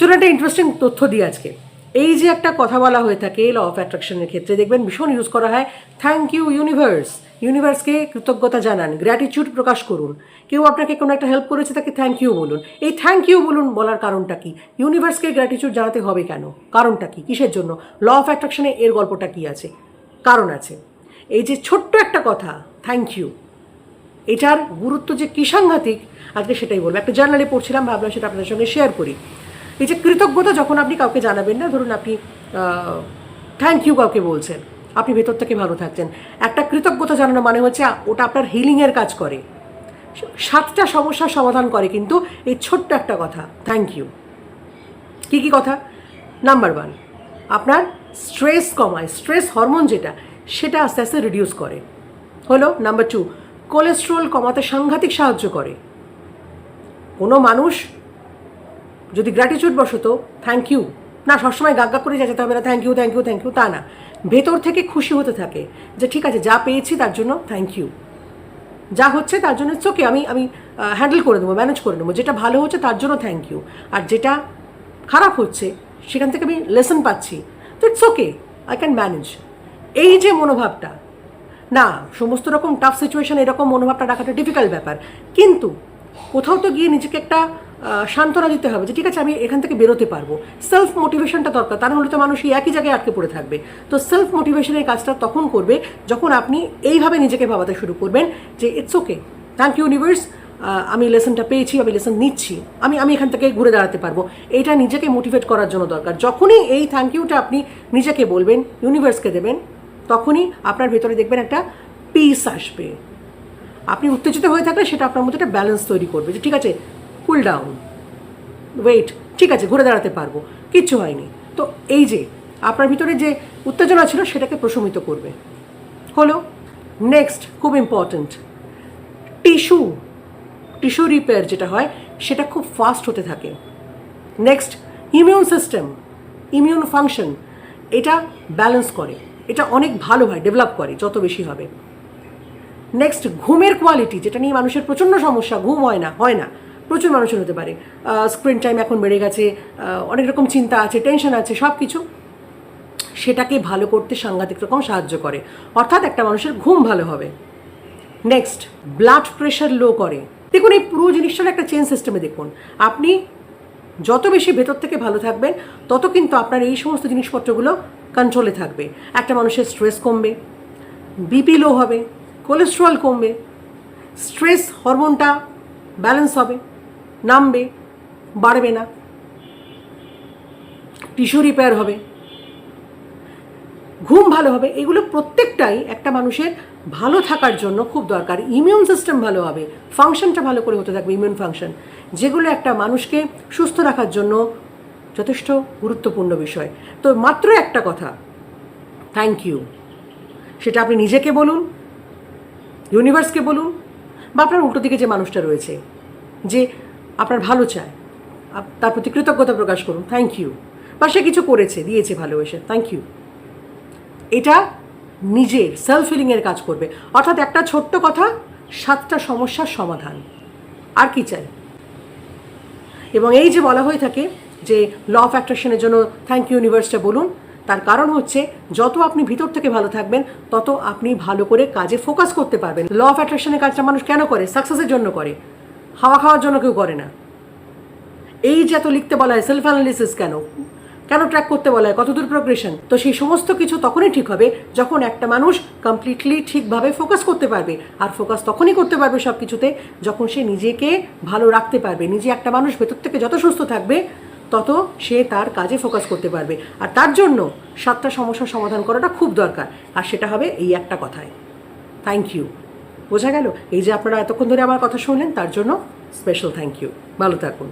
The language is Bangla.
চলুন একটা ইন্টারেস্টিং তথ্য দিই আজকে। এই যে একটা কথা বলা হয়ে থাকে ল অফ অ্যাট্রাকশনের ক্ষেত্রে, দেখবেন ভীষণ ইউজ করা হয় থ্যাংক ইউ ইউনিভার্স ইউনিভার্সকে কৃতজ্ঞতা জানান গ্র্যাটিটিউড প্রকাশ করুন। কেউ আপনাকে কোনো একটা হেল্প করেছে, তাকে থ্যাংক ইউ বলুন। এই থ্যাংক ইউ বলুন বলার কারণটা কি? ইউনিভার্সকে গ্র্যাটিটিউড জানাতে হবে কেন? কারণটা কি? কিসের জন্য? ল অফ অ্যাট্রাকশনে এর গল্পটা কি আছে? কারণ আছে। এই যে ছোট্ট একটা কথা থ্যাংক ইউ এটার গুরুত্ব যে কী সাংঘাতিক, আজকে সেটাই বলব। একটা জার্নালে পড়ছিলাম, ভাবলাম সেটা আপনাদের সঙ্গে শেয়ার করি। এই যে কৃতজ্ঞতা যখন আপনি কাউকে জানাবেন না, ধরুন আপনি থ্যাংক ইউ কাউকে বলছেন, আপনি ভেতর থেকে ভালো থাকছেন। একটা কৃতজ্ঞতা জানানো মানে হচ্ছে ওটা আপনার হিলিংয়ের কাজ করে। সাতটা সমস্যার সমাধান করে, কিন্তু এই ছোট্ট একটা কথা থ্যাংক ইউ কী কী কথা? নাম্বার ওয়ান আপনার স্ট্রেস কমায় স্ট্রেস হরমোন যেটা, সেটা আস্তে আস্তে রিডিউস করে। হলো নাম্বার টু কোলেস্ট্রল কমাতে সাংঘাতিক সাহায্য করে। কোনো মানুষ যদি গ্র্যাটিটিউড বসত থ্যাংক ইউ না, সবসময় গাগ্গা করে যেতে হবে না thank you thank you thank you তা না। ভেতর থেকে খুশি হতে থাকে যে, ঠিক আছে, যা পেয়েছি তার জন্য থ্যাংক ইউ যা হচ্ছে তার জন্য চোখে আমি আমি হ্যান্ডেল করে দেবো ম্যানেজ করে নেব। যেটা ভালো হচ্ছে তার জন্য থ্যাংক ইউ আর যেটা খারাপ হচ্ছে, সেখান থেকে আমি লেসন পাচ্ছি, তো it's okay I can manage এই যে মনোভাবটা, না, সমস্ত রকম টাফ সিচুয়েশন এরকম মনোভাবটা রাখাটা ডিফিকাল্ট ব্যাপার। কিন্তু কোথাও তো গিয়ে নিজেকে একটা সান্ত্বনা দিতে হবে যে, ঠিক আছে, আমি এখান থেকে বেরোতে পারব। সেলফ মোটিভেশনটা দরকার। তার হলে তো মানুষ একই জায়গায় আটকে পড়ে থাকবে। তো সেলফ মোটিভেশনের কাজটা তখন করবে যখন আপনি এইভাবে নিজেকে ভাবাতে শুরু করবেন যে it's okay thank you universe আমি লেসনটা পেয়েছি, আমি লেসন নিচ্ছি, আমি আমি এখান থেকে ঘুরে দাঁড়াতে পারব। এইটা নিজেকে মোটিভেট করার জন্য দরকার। যখনই এই থ্যাংক ইউটা আপনি নিজেকে বলবেন ইউনিভার্সকে দেবেন, তখনই আপনার ভেতরে দেখবেন একটা পিস আসবে। আপনি উত্তেজিত হয়ে থাকলে সেটা আপনার মধ্যে একটা ব্যালেন্স তৈরি করবে যে, ঠিক আছে কুল ডাউন ওয়েট ঠিক আছে, ঘুরে দাঁড়াতে পারব। কিচ্ছু হয়নি। তো এই যে, আপনার ভিতরে যে উত্তেজনা ছিল, সেটাকে প্রশমিত করবে। হলো নেক্সট খুব ইম্পর্ট্যান্ট টিস্যু টিস্যু রিপেয়ার যেটা হয়, সেটা খুব ফাস্ট হতে থাকে। Next immune system immune function এটা ব্যালেন্স করে। এটা অনেক ভালো হয় ডেভেলপ করে, যত বেশি হবে। নেক্সট ঘুমের কোয়ালিটি যেটা নিয়ে মানুষের প্রচণ্ড সমস্যা, ঘুম হয় না হয় না। প্রচুর মানুষের হতে পারে। স্ক্রিন টাইম এখন বেড়ে গেছে অনেক রকম চিন্তা আছে টেনশন আছে সব কিছু সেটাকে ভালো করতে সাংঘাতিক রকম সাহায্য করে। অর্থাৎ একটা মানুষের ঘুম ভালো হবে। নেক্সট ব্লাড প্রেশার লো করে। দেখুন, এই পুরো জিনিসটার একটা চেন সিস্টেমে দেখুন। আপনি যত বেশি ভেতর থেকে ভালো থাকবেন, তত কিন্তু আপনার এই সমস্ত জিনিসপত্রগুলো কন্ট্রোলে থাকবে। একটা মানুষের স্ট্রেস কমবে বিপি লো হবে কোলেস্ট্রল কমবে স্ট্রেস হরমোনটা ব্যালেন্স হবে। নামবে, বাড়বে না। টিস্যু রিপেয়ার হবে। ঘুম ভালো হবে। এগুলো প্রত্যেকটাই একটা মানুষের ভালো থাকার জন্য খুব দরকার। ইমিউন সিস্টেম ভালো হবে। ফাংশনটা ভালো করে হতে থাকবে ইমিউন ফাংশন যেগুলো একটা মানুষকে সুস্থ রাখার জন্য যথেষ্ট গুরুত্বপূর্ণ বিষয়। তো মাত্র একটা কথা। থ্যাংক ইউ সেটা আপনি নিজেকে বলুন ইউনিভার্সকে বলুন, বা আপনার উল্টো দিকে যে মানুষটা রয়েছে, যে আপনার ভালো চায়। তার প্রতি কৃতজ্ঞতা প্রকাশ করুন। থ্যাংক ইউ বা সে কিছু করেছে, দিয়েছে ভালোবেসে থ্যাংক ইউ এটা নিজের সেলফ ফিলিংয়ের কাজ করবে। অর্থাৎ একটা ছোট্ট কথা, সাতটা সমস্যার সমাধান। আর কি চাই? এবং এই যে বলা হয়ে থাকে যে ল অফ অ্যাট্রাকশনের জন্য থ্যাংক ইউ ইউনিভার্সটা বলুন, তার কারণ হচ্ছে যত আপনি ভিতর থেকে ভালো থাকবেন, তত আপনি ভালো করে কাজে ফোকাস করতে পারবেন। ল অফ অ্যাট্রাকশনের কাজটা মানুষ কেন করে? সাকসেসের জন্য করে। হাওয়া খাওয়ার জন্য কেউ করে না। এই যে এত লিখতে বলা হয় সেলফ অ্যানালিসিস কেন? কেন ট্র্যাক করতে বলা হয়? কতদূর প্রোগ্রেশন তো সেই সমস্ত কিছু তখনই ঠিক হবে যখন একটা মানুষ কমপ্লিটলি ঠিকভাবে ফোকাস করতে পারবে। আর ফোকাস তখনই করতে পারবে সব কিছুতে যখন সে নিজেকে ভালো রাখতে পারবে। নিজে একটা মানুষ ভেতর থেকে যত সুস্থ থাকবে, তত সে তার কাজে ফোকাস করতে পারবে। আর তার জন্য সাতটা সমস্যার সমাধান করাটা খুব দরকার। আর সেটা হবে এই একটা কথায়। থ্যাংক ইউ বোঝা গেল? এই যে আপনারা এতক্ষণ ধরে আমার কথা শুনলেন, তার জন্য স্পেশাল থ্যাংক ইউ ভালো থাকুন